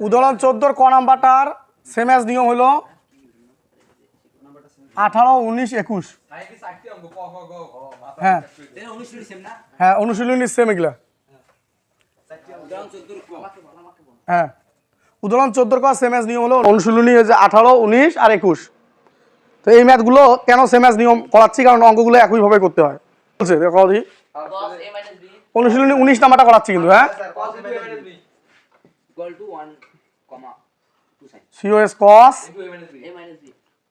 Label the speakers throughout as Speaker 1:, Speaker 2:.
Speaker 1: উদাহরণ চোদ্দোর ক নাম্বারটার সেম অ্যাজ নিয়ম হলো আঠারো, উনিশ, একুশ। হ্যাঁ। হ্যাঁ অনুশীলনীর সেম এগুলা। হ্যাঁ। উদাহরণ চোদ্দোর ক সেম অ্যাজ নিয়ম হলো অনুশীলনী হয়েছে আঠারো, উনিশ আর একুশ। তো এই ম্যাথগুলো কেন সেম অ্যাজ নিয়ম করাচ্ছি? কারণ অঙ্কগুলো একইভাবে করতে হয়। বলছে অনুশীলনী উনিশ নাম্বারটা করাচ্ছি কিন্তু হ্যাঁ?
Speaker 2: Equal to 1 comma 2 sin
Speaker 1: cos cos
Speaker 2: a minus b.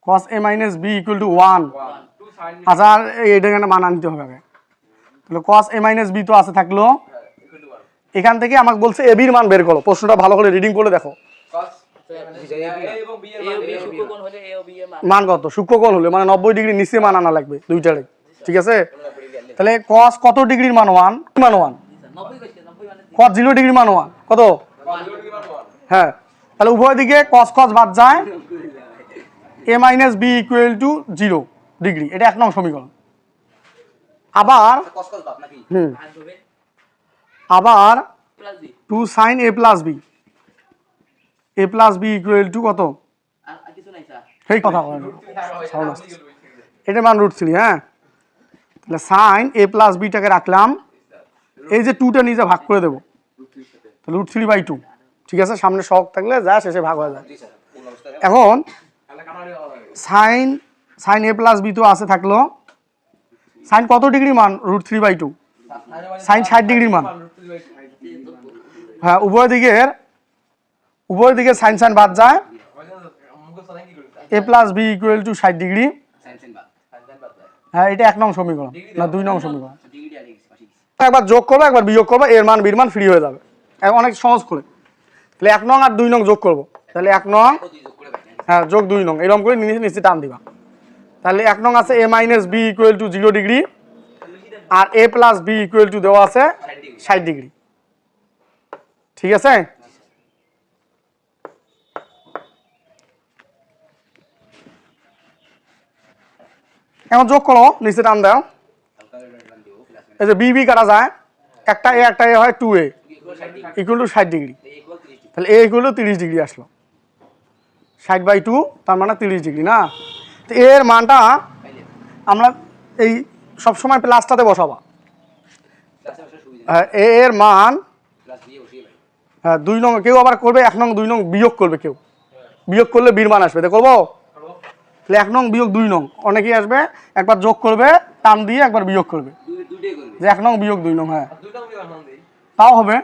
Speaker 1: Cos a minus b equal to one আচ্ছা আর এইটা এখানে মান আনতে হবে আগে। তাহলে কস এ মাইনাস বি তো আছে থাকল। এখান থেকে আমাকে বলছে এ বির মান বের করো। প্রশ্নটা ভালো করে রিডিং করে দেখো।
Speaker 2: A b a b এর মান
Speaker 1: মান। কত? সূক্ষ্মকোণ হলে মানে নব্বই ডিগ্রি নিচে মান আনা লাগবে দুইটারে ঠিক আছে? তাহলে কস কত ডিগ্রির মান ওয়ান মান ওয়ান
Speaker 2: 90 কইছে 90 মানে
Speaker 1: কস জিরো ডিগ্রি মান ওয়ান কত? হ্যাঁ তাহলে উভয় দিকে কস কস বাদ যায় a minus b equal to zero degree এটা এক নং সমীকরণ। আবার হুম। আবার two sine a plus b a plus b equal to কত?
Speaker 2: আর আর কিছু নাই স্যার
Speaker 1: সেই কথা বলেন। সাউন্ড মান রুট থ্রি হ্যাঁ। তাহলে সাইন এ প্লাস বিটাকে রাখলাম। এই যে টুটা নিজে ভাগ করে দেবো। তাহলে রুট থ্রি বাই টু ঠিক আছে? সামনে শখ থাকলে যা শেষে ভাগ হয়ে যায়। এখন sine sine a plus b তো আছে থাকল। সাইন কত ডিগ্রি মান? Root three by two. Sine ষাট ডিগ্রি মান। হ্যাঁ উভয় দিকের উভয় দিকে সাইন সাইন বাদ যায়। A plus b equal to ষাট ডিগ্রি। হ্যাঁ এটা এক নং সমীকরণ। না দুই নং সমীকরণ। একবার যোগ করব একবার বিয়োগ করব এর মান বির মান ফ্রি হয়ে যাবে। অনেক সহজ করে। তাহলে এক নং আর দুই নং যোগ করব। তাহলে এক নং হ্যাঁ যোগ দুই নং। এরকম করে নিচে নিচে টান দিবা। তাহলে এক নং আছে a minus b equal to zero degree R a plus b equal to দেওয়া আছে ষাট ডিগ্রি। ঠিক আছে? এখন যোগ করো, নিচে টান দাও। এই যে বি বি কাটা যায়, একটা এ একটা এ হয় টু এ। ইকুয়াল টু ষাট ডিগ্রি। তাহলে এ ইকুয়াল টু তিরিশ ডিগ্রি আসলো। ষাট বাই টু তার মানে তিরিশ ডিগ্রি না? তো এর মানটা আমরা এই সবসময় প্লাসটাতে বসাবা। হ্যাঁ, এর মান হ্যাঁ দুই নং কেউ আবার করবে এক নং দুই নং বিয়োগ করবে কেউ। বিয়োগ করলে বীর মান আসবে তো করব তাহলে এক নং বিয়োগ দুই নং অনেকেই আসবে একবার যোগ করবে টান দিয়ে একবার বিয়োগ করবে। যে এক নং বিয়োগ দুই নং হ্যাঁ। তাও হবে।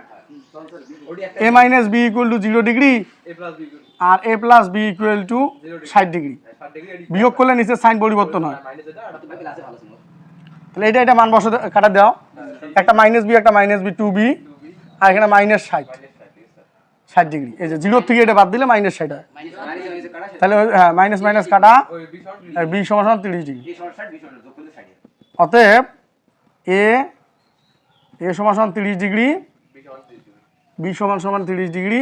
Speaker 1: A minus b equal to zero degree R a plus b equal to ষাট ডিগ্রি বিয়োগ করলে নিচে সাইন পরিবর্তন হয়। তাহলে এটা এটা মান বসাতে কাটা দাও। একটা মাইনাস বি একটা মাইনাস বি টু বি আর এখানে মাইনাস ষাট। ষাট ডিগ্রি এই যে জিরো থেকে এটা বাদ দিলে মাইনাস ষাট হয়। তাহলে ওই- হ্যাঁ মাইনাস মাইনাস কাটা। বি সমান তিরিশ ডিগ্রি অতএব এ এ সমান তিরিশ ডিগ্রি বি সমান সমান তিরিশ ডিগ্রি।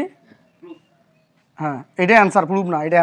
Speaker 1: হ্যাঁ এটাই অ্যান্সার প্রুফ না এটা